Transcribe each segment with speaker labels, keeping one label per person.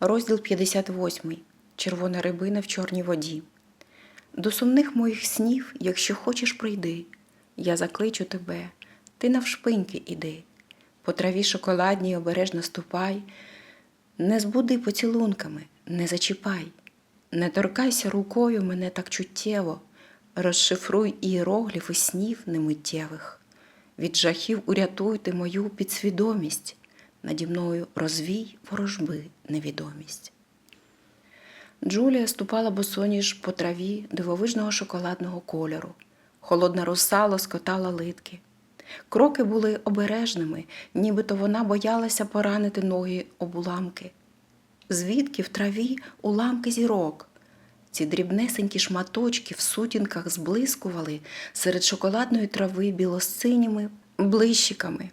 Speaker 1: Розділ 58. Червона рибина в чорній воді. До сумних моїх снів, якщо хочеш, прийди. Я закличу тебе, ти навшпиньки іди. По траві шоколадній обережно ступай. Не збуди поцілунками, не зачіпай. Не торкайся рукою мене так чуттєво, розшифруй ієрогліфи снів немиттєвих. Від жахів урятуйте мою підсвідомість, наді мною розвій ворожби невідомість. Джулія ступала босоніж по траві дивовижного шоколадного кольору. Холодна роса лоскотала литки. Кроки були обережними, нібито вона боялася поранити ноги об уламки. Звідки в траві уламки зірок? Ці дрібнесенькі шматочки в сутінках зблискували серед шоколадної трави білосиніми блищиками.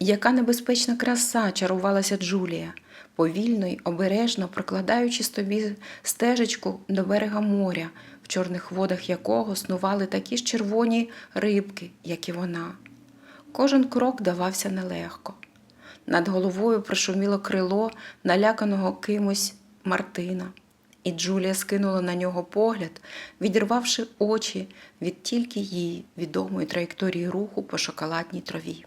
Speaker 1: Яка небезпечна краса чарувалася Джулія, повільно й обережно прокладаючи собі стежечку до берега моря, в чорних водах якого снували такі ж червоні рибки, як і вона. Кожен крок давався нелегко. Над головою прошуміло крило наляканого кимось Мартина, і Джулія скинула на нього погляд, відірвавши очі від тільки їй відомої траєкторії руху по шоколадній траві.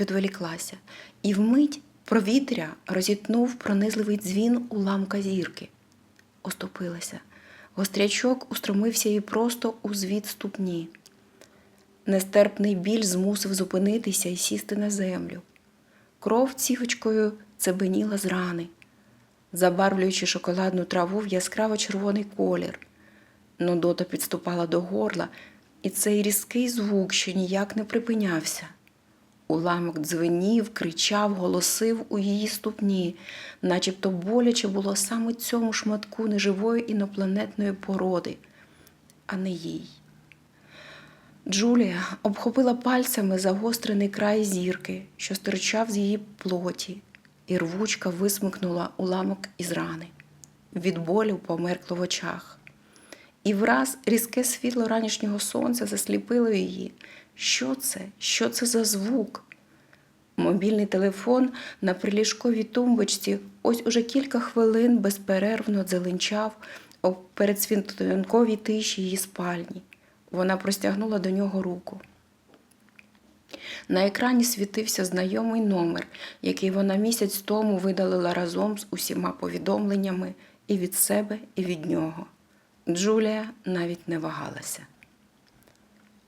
Speaker 1: Відволіклася, і вмить провітря розітнув пронизливий дзвін уламка зірки. Оступилася. Гострячок устромився їй просто у звід ступні. Нестерпний біль змусив зупинитися і сісти на землю. Кров цівочкою цебеніла з рани, забарвлюючи шоколадну траву в яскраво червоний колір. Нудота підступала до горла, і цей різкий звук, що ніяк не припинявся. Уламок дзвенів, кричав, голосив у її ступні, начебто боляче було саме цьому шматку неживої інопланетної породи, а не їй. Джулія обхопила пальцями загострений край зірки, що стирчав з її плоті, і рвучка висмикнула уламок із рани. Від болю померкло в очах. І враз різке світло ранішнього сонця засліпило її. Що це? Що це за звук? Мобільний телефон на приліжковій тумбочці ось уже кілька хвилин безперервно дзеленчав у передсвітанковій тиші її спальні. Вона простягнула до нього руку. На екрані світився знайомий номер, який вона місяць тому видалила разом з усіма повідомленнями і від себе, і від нього. Джулія навіть не вагалася.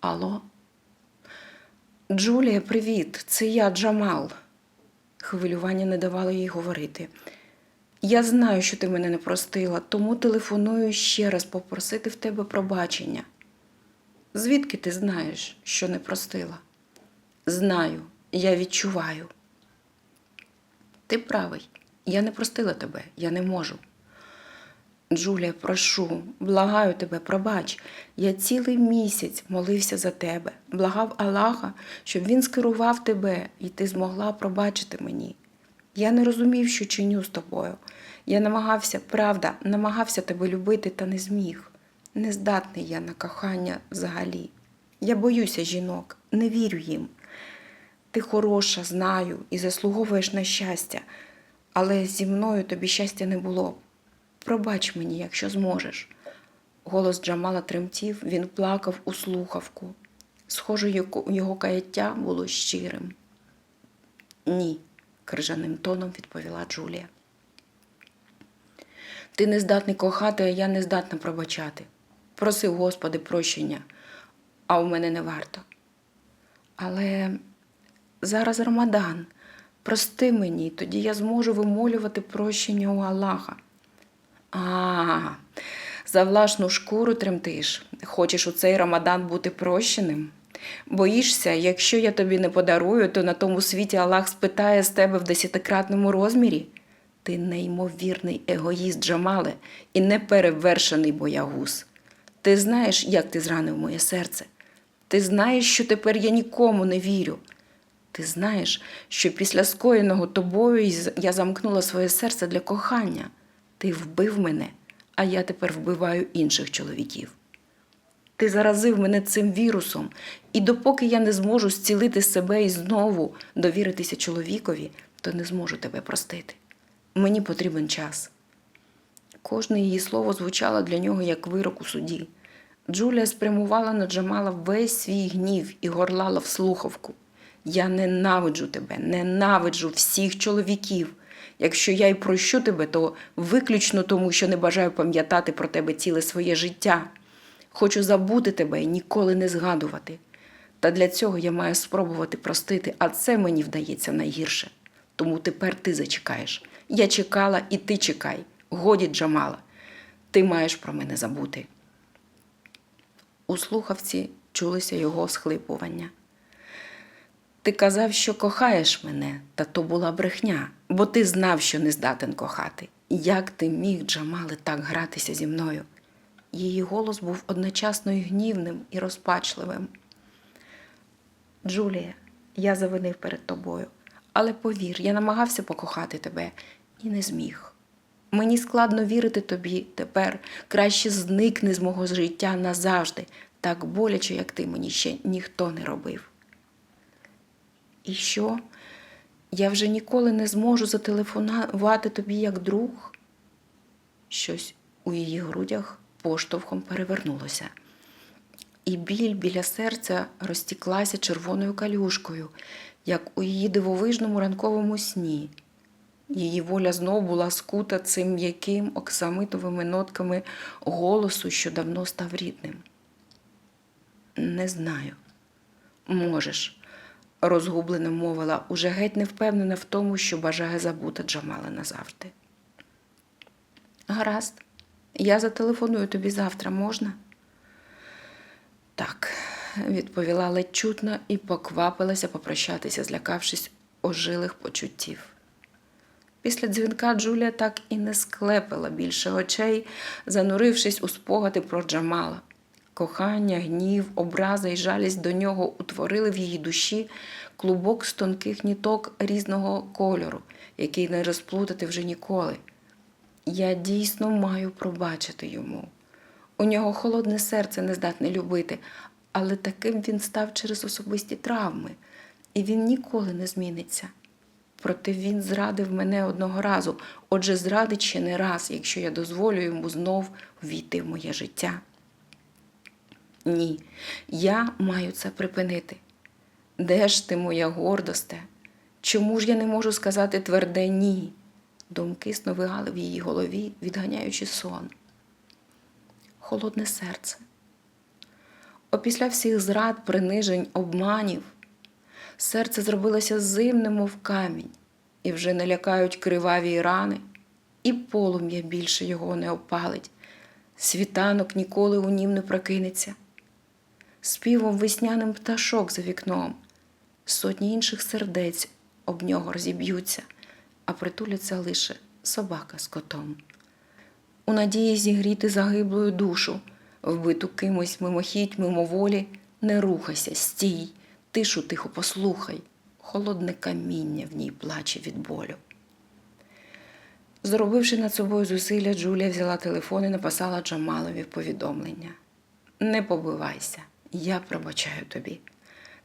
Speaker 1: Алло? Джулія, привіт, це я, Джамал. Хвилювання не давало їй говорити. Я знаю, що ти мене не простила, тому телефоную ще раз попросити в тебе пробачення. Звідки ти знаєш, що не простила? Знаю, я відчуваю. Ти правий, я не простила тебе, я не можу. Джулія, прошу, благаю тебе, пробач. Я цілий місяць молився за тебе, благав Аллаха, щоб він скерував тебе, і ти змогла пробачити мені. Я не розумів, що чиню з тобою. Я намагався, правда, намагався тебе любити, та не зміг. Нездатний я на кохання взагалі. Я боюся жінок, не вірю їм. Ти хороша, знаю, і заслуговуєш на щастя, але зі мною тобі щастя не було. Пробач мені, якщо зможеш. Голос Джамала тремтів, він плакав у слухавку. Схоже, його- каяття було щирим. Ні, крижаним тоном відповіла Джулія. Ти не здатний кохати, а я не здатна пробачати. Просив Господи прощення, а у мене не варто. Але зараз Рамадан. Прости мені, тоді я зможу вимолювати прощення у Аллаха. А, за власну шкуру тремтиш. Хочеш у цей Рамадан бути прощеним? Боїшся, якщо я тобі не подарую, то на тому світі Аллах спитає з тебе в десятикратному розмірі? Ти неймовірний егоїст, Джамале, і неперевершений боягуз. Ти знаєш, як ти зранив моє серце. Ти знаєш, що тепер я нікому не вірю. Ти знаєш, що після скоєного тобою я замкнула своє серце для кохання. Ти вбив мене, а я тепер вбиваю інших чоловіків. Ти заразив мене цим вірусом, і допоки я не зможу зцілити себе і знову довіритися чоловікові, то не зможу тебе простити. Мені потрібен час. Кожне її слово звучало для нього як вирок у суді. Джулія спрямувала на Джамала весь свій гнів і горлала в слухавку. Я ненавиджу тебе, ненавиджу всіх чоловіків. Якщо я й прощу тебе, то виключно тому, що не бажаю пам'ятати про тебе ціле своє життя. Хочу забути тебе і ніколи не згадувати. Та для цього я маю спробувати простити, а це мені вдається найгірше. Тому тепер ти зачекаєш. Я чекала, і ти чекай. Годі, Джамала. Ти маєш про мене забути. У слухавці чулися його схлипування. Ти казав, що кохаєш мене, та то була брехня, бо ти знав, що не здатен кохати. Як ти міг, Джамале, так гратися зі мною? Її голос був одночасно і гнівним і розпачливим. Джулія, я завинив перед тобою, але повір, я намагався покохати тебе і не зміг. Мені складно вірити тобі тепер, краще зникни з мого життя назавжди, так боляче, як ти мені ще ніхто не робив. І що? Я вже ніколи не зможу зателефонувати тобі як друг? Щось у її грудях поштовхом перевернулося. І біль біля серця розтіклася червоною калюшкою, як у її дивовижному ранковому сні. Її воля знов була скута цим м'яким оксамитовими нотками голосу, що давно став рідним. Не знаю. Можеш, розгублено мовила, уже геть не впевнена в тому, що бажає забути Джамала назавжди. Гаразд, я зателефоную тобі завтра, можна? Так, відповіла ледь чутно і поквапилася попрощатися, злякавшись ожилих почуттів. Після дзвінка Джулія так і не склепила більше очей, занурившись у спогади про Джамала. Кохання, гнів, образа і жалість до нього утворили в її душі клубок з тонких ніток різного кольору, який не розплутати вже ніколи. Я дійсно маю пробачити йому. У нього холодне серце не здатне любити, але таким він став через особисті травми, і він ніколи не зміниться. Проте він зрадив мене одного разу, отже, зрадить ще не раз, якщо я дозволю йому знов війти в моє життя. Ні, я маю це припинити. Де ж ти, моя гордосте? Чому ж я не можу сказати тверде ні? Думки сновигали в її голові, відганяючи сон. Холодне серце. Опісля всіх зрад, принижень, обманів, серце зробилося зимним, мов камінь, і вже не лякають криваві рани, і полум'я більше його не опалить, світанок ніколи у нім не прокинеться. Співом весняним пташок за вікном, сотні інших сердець об нього розіб'ються, а притуляться лише собака з котом. У надії зігріти загиблою душу, вбиту кимось мимохідь, мимоволі, не рухайся, стій, тишу тихо послухай, холодне каміння в ній плаче від болю. Зробивши над собою зусилля, Джулія взяла телефон і написала Джамалові повідомлення. Не побивайся, я пробачаю тобі.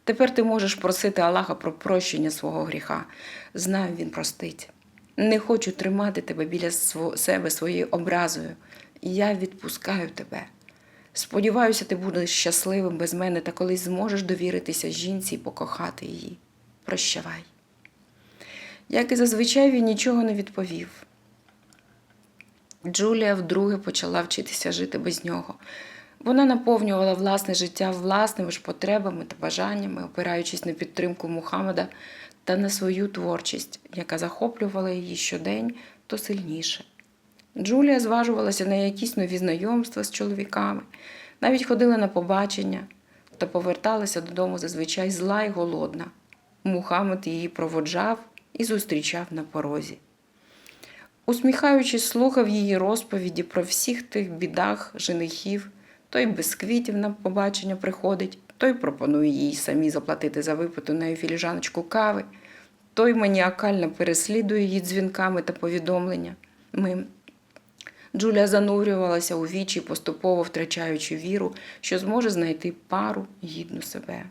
Speaker 1: Тепер ти можеш просити Аллаха про прощення свого гріха. Знаю, він простить. Не хочу тримати тебе біля себе своєю образою. Я відпускаю тебе. Сподіваюся, ти будеш щасливим без мене та колись зможеш довіритися жінці і покохати її. Прощавай. Як і зазвичай, він нічого не відповів. Джулія вдруге почала вчитися жити без нього. Вона наповнювала власне життя власними ж потребами та бажаннями, опираючись на підтримку Мухаммеда та на свою творчість, яка захоплювала її щодень то сильніше. Джулія зважувалася на якісь нові знайомства з чоловіками, навіть ходила на побачення та поверталася додому зазвичай зла й голодна. Мухаммед її проводжав і зустрічав на порозі. Усміхаючись, слухав її розповіді про всіх тих бідах женихів, той без квітів на побачення приходить, той пропонує їй самі заплатити за випиту нею філіжаночку кави, той маніакально переслідує її дзвінками та повідомленнями. Джулія занурювалася у вічі, поступово втрачаючи віру, що зможе знайти пару гідну себе.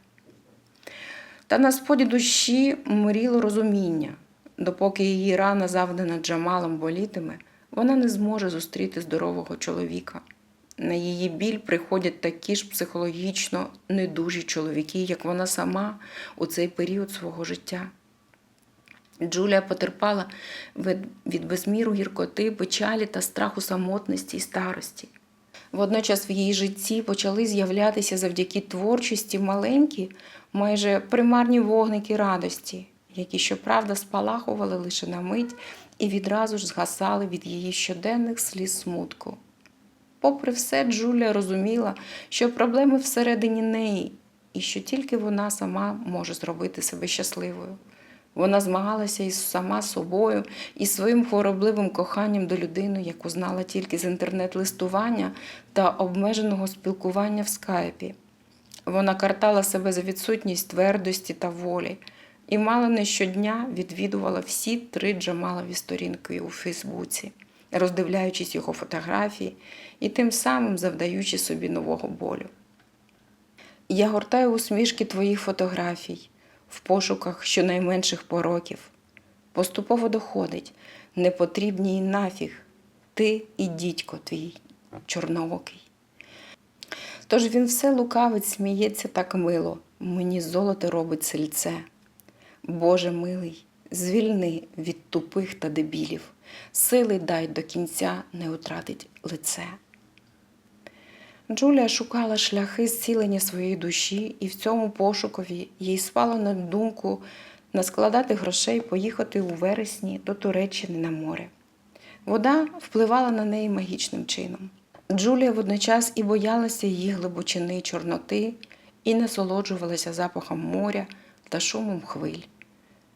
Speaker 1: Та на споді душі мріло розуміння. допоки її рана, завдана Джамалом, болітиме, вона не зможе зустріти здорового чоловіка. На її біль приходять такі ж психологічно недужі чоловіки, як вона сама у цей період свого життя. Джулія потерпала від- безміру гіркоти, печалі та страху самотності і старості. Водночас в її житті почали з'являтися завдяки творчості маленькі, майже примарні вогники радості, які, щоправда, спалахували лише на мить і відразу ж згасали від її щоденних сліз смутку. Попри все, Джулія розуміла, що проблеми всередині неї, і що тільки вона сама може зробити себе щасливою. Вона змагалася із сама собою і своїм хворобливим коханням до людини, яку знала тільки з інтернет-листування та обмеженого спілкування в скайпі. Вона картала себе за відсутність твердості та волі і мало не щодня відвідувала всі три Джамалові сторінки у Фейсбуці, роздивляючись його фотографії і тим самим завдаючи собі нового болю. Я гортаю усмішки твоїх фотографій в пошуках щонайменших пороків. Поступово доходить, не потрібні й нафіг ти і дідько твій чорноокий. Тож він все лукавить, сміється так мило, мені золото робить сельце. Боже милий, звільни від тупих та дебілів, сили дай до кінця не утратить лице. Джулія шукала шляхи зцілення своєї душі, і в цьому пошукові їй спало на думку наскладати грошей поїхати у вересні до Туреччини на море. Вода впливала на неї магічним чином. Джулія водночас і боялася її глибочини чорноти, і насолоджувалася запахом моря та шумом хвиль.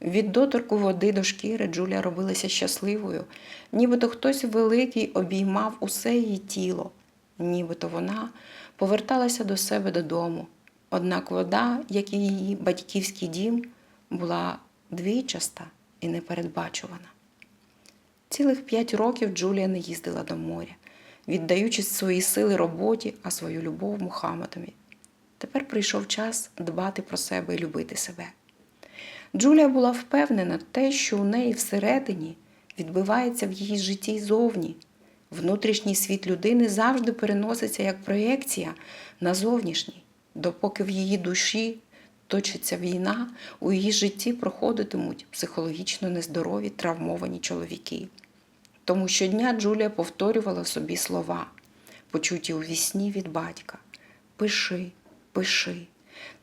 Speaker 1: Від доторку води до шкіри Джулія робилася щасливою, нібито хтось великий обіймав усе її тіло, нібито вона поверталася до себе додому. Однак вода, як і її батьківський дім, була двійчаста і непередбачувана. Цілих п'ять років Джулія не їздила до моря, віддаючи свої сили роботі, а свою любов Мухаммедові. Тепер прийшов час дбати про себе і любити себе. Джулія була впевнена те, що у неї всередині відбивається в її житті зовні. Внутрішній світ людини завжди переноситься як проєкція на зовнішній, допоки в її душі точиться війна, у її житті проходитимуть психологічно нездорові травмовані чоловіки. Тому щодня Джулія повторювала собі слова, почуті у вісні від батька: Пиши, пиши,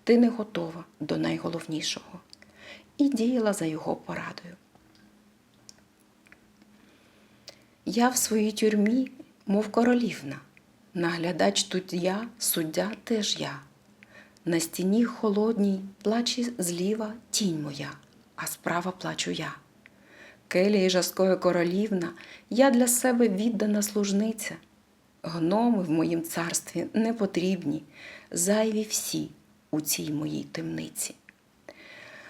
Speaker 1: ти не готова до найголовнішого. І діяла за його порадою. Я в своїй тюрмі, мов королівна, наглядач тут я, суддя теж я. На стіні холодній плаче зліва тінь моя, а справа плачу я. Келії жаскої королівна, я для себе віддана служниця. Гноми в моїм царстві не потрібні, зайві всі у цій моїй темниці.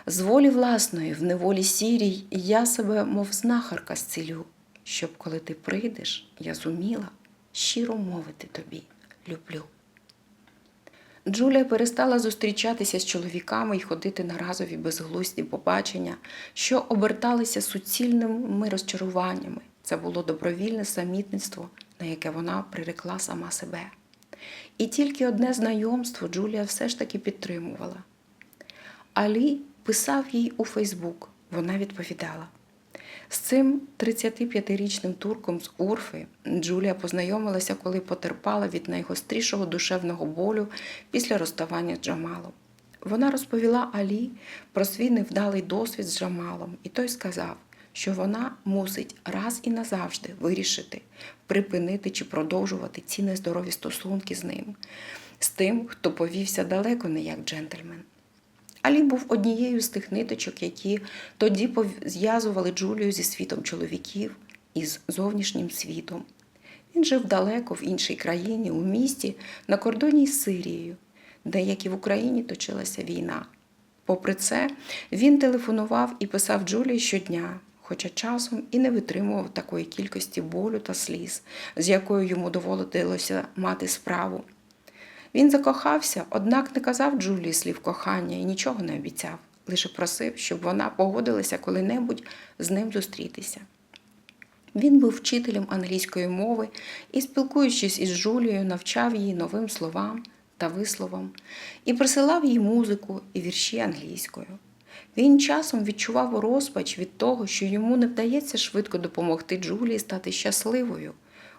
Speaker 1: З волі власної, в неволі сірій, я себе, мов знахарка, зцілю, щоб коли ти прийдеш, я зуміла щиро мовити тобі люблю. Джулія перестала зустрічатися з чоловіками і ходити на разові безглузді побачення, що оберталися суцільними розчаруваннями. Це було добровільне самітництво, на яке вона прирекла сама себе. І тільки одне знайомство Джулія все ж таки підтримувала. Алі писав їй у Фейсбук. Вона відповідала. З цим 35-річним турком з Урфи Джулія познайомилася, коли потерпала від найгострішого душевного болю після розставання з Джамалом. Вона розповіла Алі про свій невдалий досвід з Джамалом, і той сказав, що вона мусить раз і назавжди вирішити, припинити чи продовжувати ці нездорові стосунки з ним, з тим, хто повівся далеко не як джентльмен. Алі був однією з тих ниточок, які тоді пов'язували Джулію зі світом чоловіків і з зовнішнім світом. Він жив далеко в іншій країні, у місті, на кордоні з Сирією, де, як і в Україні, точилася війна. Попри це, він телефонував і писав Джулії щодня, хоча часом і не витримував такої кількості болю та сліз, з якою йому доводилося мати справу. Він закохався, однак не казав Джулії слів кохання і нічого не обіцяв. лише просив, щоб вона погодилася коли-небудь з ним зустрітися. Він був вчителем англійської мови і, спілкуючись із Жулією, навчав її новим словам та висловам і присилав їй музику і вірші англійською. Він часом відчував розпач від того, що йому не вдається швидко допомогти Джулії стати щасливою.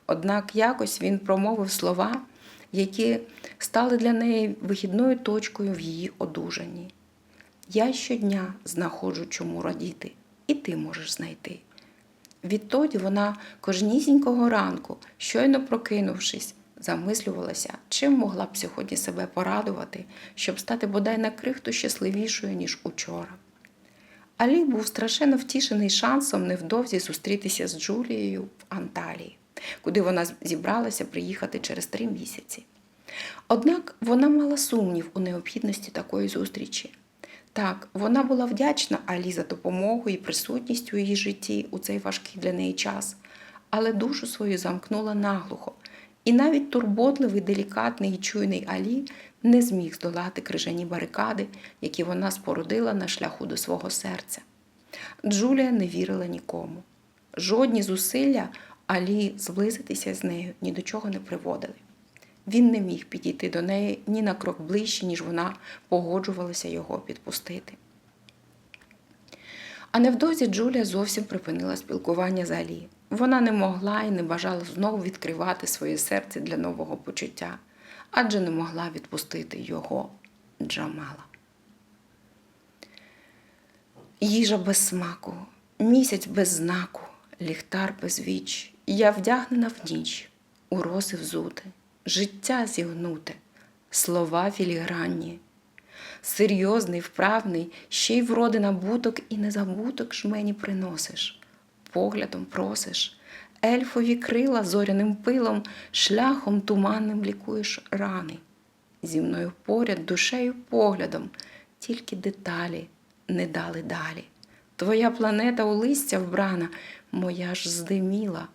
Speaker 1: Однак якось він промовив слова, які стали для неї вихідною точкою в її одужанні. Я щодня знаходжу чому радіти, і ти можеш знайти. Відтоді вона кожнісінького ранку, щойно прокинувшись, замислювалася, чим могла б сьогодні себе порадувати, щоб стати бодай на крихту щасливішою, ніж учора. Алі був страшенно втішений шансом невдовзі зустрітися з Джулією в Анталії, куди вона зібралася приїхати через три місяці. Однак вона мала сумнів у необхідності такої зустрічі. Так, вона була вдячна Алі за допомогу і присутність у її житті у цей важкий для неї час, але душу свою замкнула наглухо, і навіть турботливий, делікатний і чуйний Алі не зміг здолати крижані барикади, які вона спорудила на шляху до свого серця. Джулія не вірила нікому. Жодні зусилля Алі зблизитися з нею ні до чого не приводили. Він не міг підійти до неї ні на крок ближче, ніж вона погоджувалася його підпустити. А невдовзі Джулія зовсім припинила спілкування з Алі. Вона не могла і не бажала знову відкривати своє серце для нового почуття, адже не могла відпустити його Джамала. Їжа без смаку, місяць без знаку, ліхтар без віч, я вдягнена в ніч, у роси взути, життя зігнуте, слова філігранні. Серйозний, вправний, ще й вроди набуток і незабуток ж мені приносиш, поглядом просиш, ельфові крила зоряним пилом, шляхом туманним лікуєш рани. Зі мною поряд, душею поглядом, тільки деталі не дали далі. Твоя планета у листя вбрана, моя ж здиміла,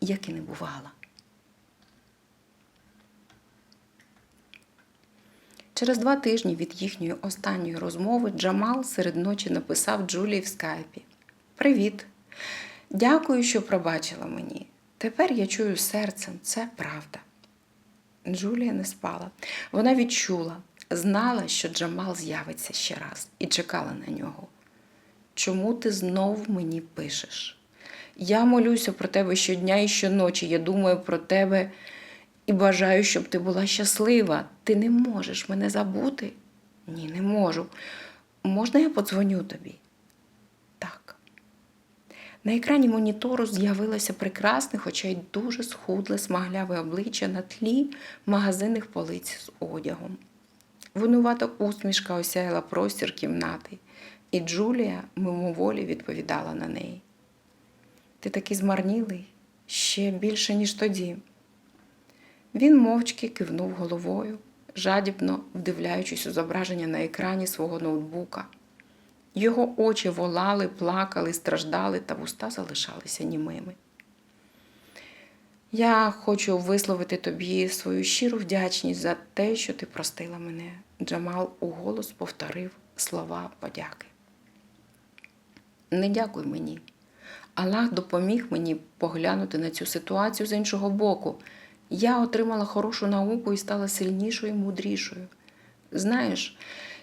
Speaker 1: як і не бувала. Через два тижні від їхньої останньої розмови Джамал серед ночі написав Джулії в скайпі: Привіт! Дякую, що пробачила мені. Тепер я чую серцем, це правда. Джулія не спала. Вона відчула, знала, що Джамал з'явиться ще раз, і чекала на нього. Чому ти знов мені пишеш? Я молюся про тебе щодня і щоночі. Я думаю про тебе і бажаю, щоб ти була щаслива. Ти не можеш мене забути? Ні, не можу. Можна я подзвоню тобі? Так. На екрані монітору з'явилося прекрасне, хоча й дуже схудле, смагляве обличчя на тлі магазинних полиць з одягом. Винувата усмішка осяяла простір кімнати, і Джулія мимоволі відповідала на неї. Ти такий змарнілий ще більше, ніж тоді. Він мовчки кивнув головою, жадібно вдивляючись у зображення на екрані свого ноутбука. Його очі волали, плакали, страждали, та вуста залишалися німими. Я хочу висловити тобі свою щиру вдячність за те, що ти простила мене. Джамал уголос повторив слова подяки. Не дякуй мені. Аллах допоміг мені поглянути на цю ситуацію з іншого боку. Я отримала хорошу науку і стала сильнішою і мудрішою. Знаєш,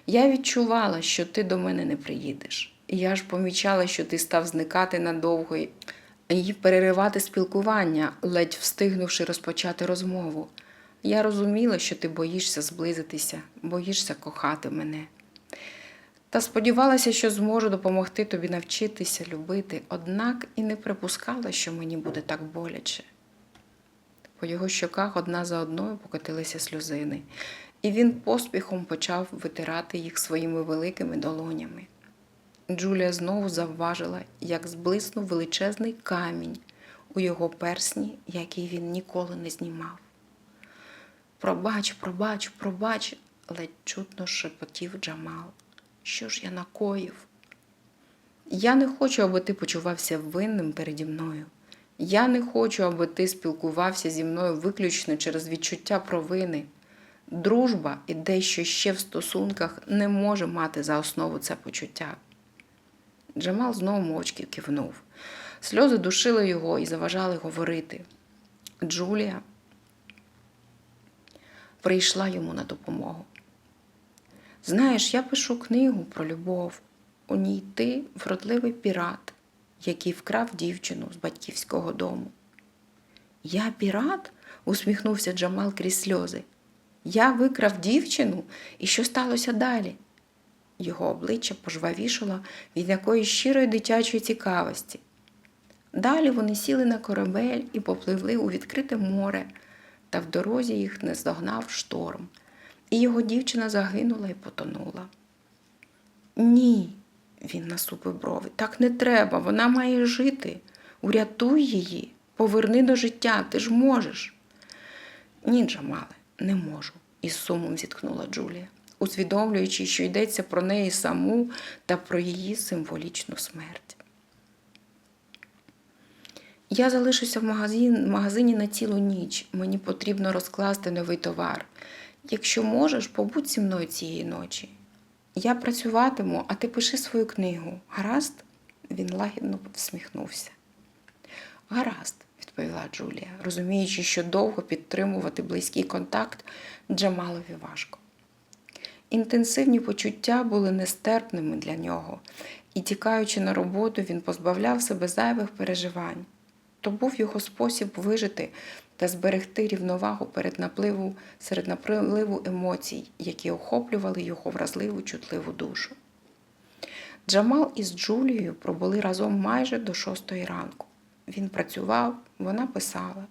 Speaker 1: я відчувала, що ти до мене не приїдеш. І я ж помічала, що ти став зникати надовго і переривати спілкування, ледь встигнувши розпочати розмову. Я розуміла, що ти боїшся зблизитися, боїшся кохати мене. Та сподівалася, що зможу допомогти тобі навчитися любити, однак і не припускала, що мені буде так боляче. По його щоках одна за одною покотилися сльозини, і він поспіхом почав витирати їх своїми великими долонями. Джулія знову завважила, як зблиснув величезний камінь у його персні, який він ніколи не знімав. Пробач, пробач, пробач, ледь чутно шепотів Джамал. Що ж я накоїв? Я не хочу, аби ти почувався винним переді мною. Я не хочу, аби ти спілкувався зі мною виключно через відчуття провини. Дружба і дещо ще в стосунках не може мати за основу це почуття. Джамал знову мовчки кивнув. Сльози душили його і заважали говорити. Джулія прийшла йому на допомогу. Знаєш, я пишу книгу про любов. У ній ти вродливий пірат, який вкрав дівчину з батьківського дому. Я пірат? усміхнувся Джамал крізь сльози. Я викрав дівчину, і що сталося далі? Його обличчя пожвавішало від якоїсь щирої дитячої цікавості. Далі вони сіли на корабель і попливли у відкрите море, та в дорозі їх не здогнав шторм, і його дівчина загинула і потонула. Ні, він насупив брови. Так не треба, вона має жити. Урятуй її, поверни до життя, ти ж можеш. Ні, Джамале, не можу, із сумом зіткнула Джулія, усвідомлюючи, що йдеться про неї саму та про її символічну смерть. Я залишуся в магазин, магазині на цілу ніч. Мені потрібно розкласти новий товар. Якщо можеш, побудь зі мною цієї ночі. Я працюватиму, а ти пиши свою книгу. Гаразд? Він лагідно всміхнувся. Гаразд, відповіла Джулія, розуміючи, що довго підтримувати близький контакт Джамалові важко. Інтенсивні почуття були нестерпними для нього, і, тікаючи на роботу, він позбавляв себе зайвих переживань. То був його спосіб вижити та зберегти рівновагу перед напливу, серед напливу емоцій, які охоплювали його вразливу чутливу душу. Джамал із Джулією пробули разом майже до шостої ранку. Він працював, вона писала.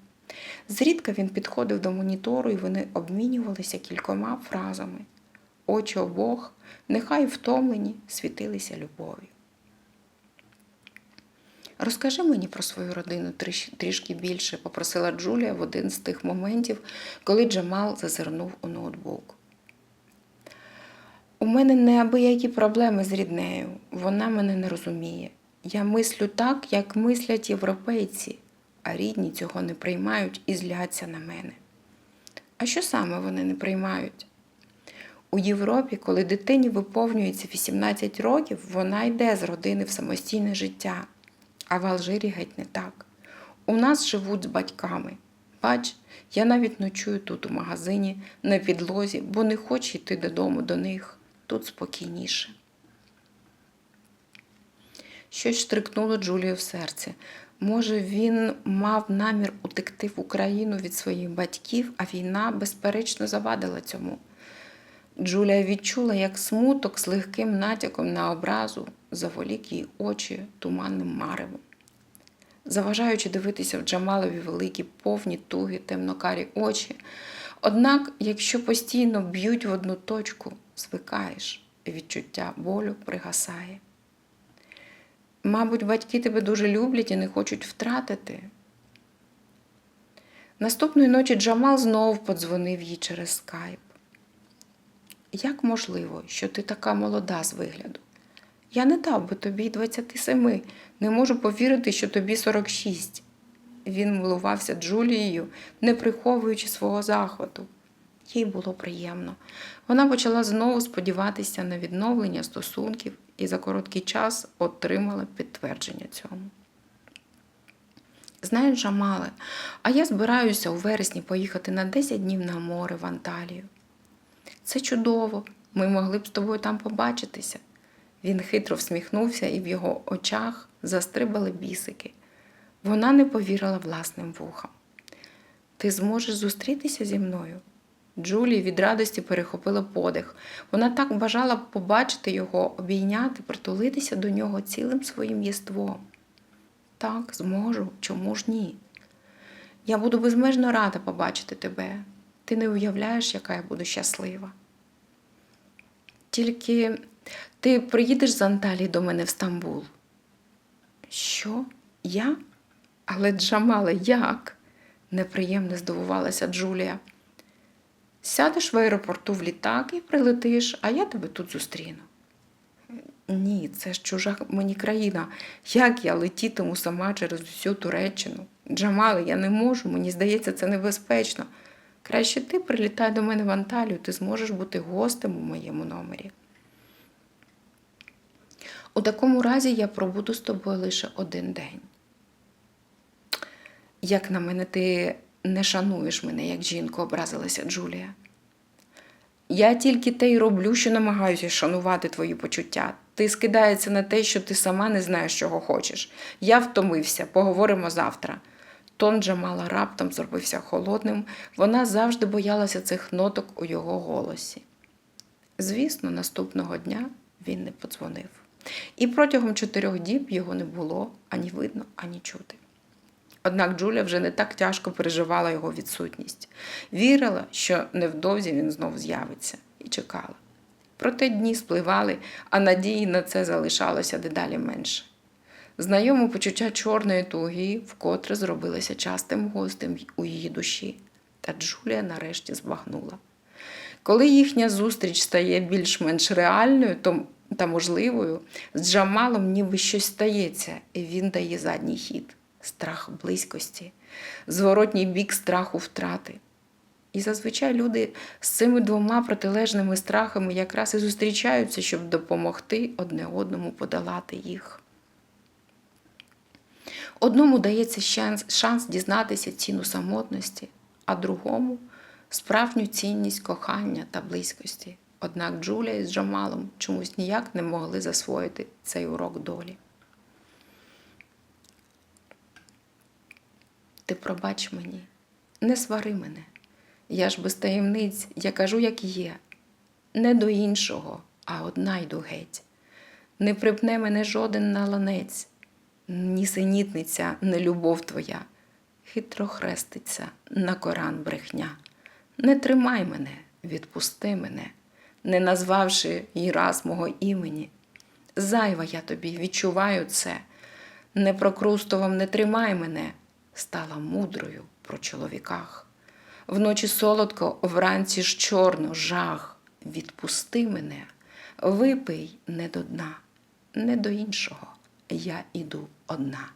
Speaker 1: Зрідка він підходив до монітору, і вони обмінювалися кількома фразами. Очі обох, нехай втомлені, світилися любов'ю. Розкажи мені про свою родину трішки більше, попросила Джулія в один з тих моментів, коли Джамал зазирнув у ноутбук. У мене неабиякі проблеми з ріднею. Вона мене не розуміє. Я мислю так, як мислять європейці, а рідні цього не приймають і зляться на мене. А що саме вони не приймають? У Європі, коли дитині виповнюється 18 років, вона йде з родини в самостійне життя. А в Алжирі геть не так. У нас живуть з батьками. Бач, я навіть ночую тут у магазині на підлозі, бо не хочу йти додому до них. Тут спокійніше. Щось штрикнуло Джулію в серце. Може, він мав намір утекти в Україну від своїх батьків, а війна, безперечно, завадила цьому. Джулія відчула, як смуток з легким натяком на образу заволік її очі туманним маревом. Заважаючи дивитися в Джамалові великі, повні туги, темнокарі очі. Однак, якщо постійно б'ють в одну точку, звикаєш, відчуття болю пригасає. Мабуть, батьки тебе дуже люблять і не хочуть втратити. Наступної ночі Джамал знов подзвонив їй через скайп. Як можливо, що ти така молода з вигляду? Я не дав би тобі 27, не можу повірити, що тобі 46. Він милувався Джулією, не приховуючи свого захвату. Їй було приємно. Вона почала знову сподіватися на відновлення стосунків і за короткий час отримала підтвердження цьому. Знаєш, Джамале, а я збираюся у вересні поїхати на 10 днів на море в Анталію. Це чудово, ми могли б з тобою там побачитися. Він хитро всміхнувся, і в його очах застрибали бісики. Вона не повірила власним вухам. Ти зможеш зустрітися зі мною? Джулі від радості перехопила подих. Вона так бажала побачити його, обійняти, притулитися до нього цілим своїм єством. Так, зможу, чому ж ні? Я буду безмежно рада побачити тебе. Ти не уявляєш, яка я буду щаслива. Тільки ти приїдеш з Анталії до мене в Стамбул. Що? Я? Але Джамале, як? неприємно здивувалася Джулія. Сядеш в аеропорту в літак і прилетиш, а я тебе тут зустріну. Ні, це ж чужа мені країна. Як я летітиму сама через усю Туреччину? Джамале, я не можу, мені здається, це небезпечно. Краще ти прилітай до мене в Анталію, ти зможеш бути гостем у моєму номері. У такому разі я пробуду з тобою лише один день. Як на мене, ти не шануєш мене, як жінку, образилася Джулія. Я тільки те й роблю, що намагаюся шанувати твої почуття. Ти скидається на те, що ти сама не знаєш, чого хочеш. Я втомився, поговоримо завтра. Тон Джамала раптом зробився холодним, вона завжди боялася цих ноток у його голосі. Звісно, наступного дня він не подзвонив. І протягом чотирьох діб його не було ані видно, ані чути. Однак Джуля вже не так тяжко переживала його відсутність. Вірила, що невдовзі він знов з'явиться, і чекала. Проте дні спливали, а надії на це залишалося дедалі менше. Знайоме почуття чорної туги вкотре зробилося частим гостем у її душі, та Джулія нарешті збагнула. Коли їхня зустріч стає більш-менш реальною то, та можливою, з Джамалом ніби щось стається, і він дає задній хід страх близькості, зворотній бік страху втрати. І зазвичай люди з цими двома протилежними страхами якраз і зустрічаються, щоб допомогти одне одному подолати їх. Одному дається шанс, шанс дізнатися ціну самотності, а другому справжню цінність кохання та близькості. Однак Джулія із Джамалом чомусь ніяк не могли засвоїти цей урок долі. Ти пробач мені, не свари мене. Я ж без таємниць, я кажу, як є, не до іншого, а одна йду геть. Не припне мене жоден наланець, ні синітниця, не любов твоя, хитро хреститься на коран брехня. Не тримай мене, відпусти мене, не назвавши й раз мого імені. Зайва я тобі, відчуваю це. Не прокрустовом не тримай мене, стала мудрою про чоловіках. Вночі солодко, вранці ж чорно, жах. Відпусти мене, випий не до дна, не до іншого. Я іду одна.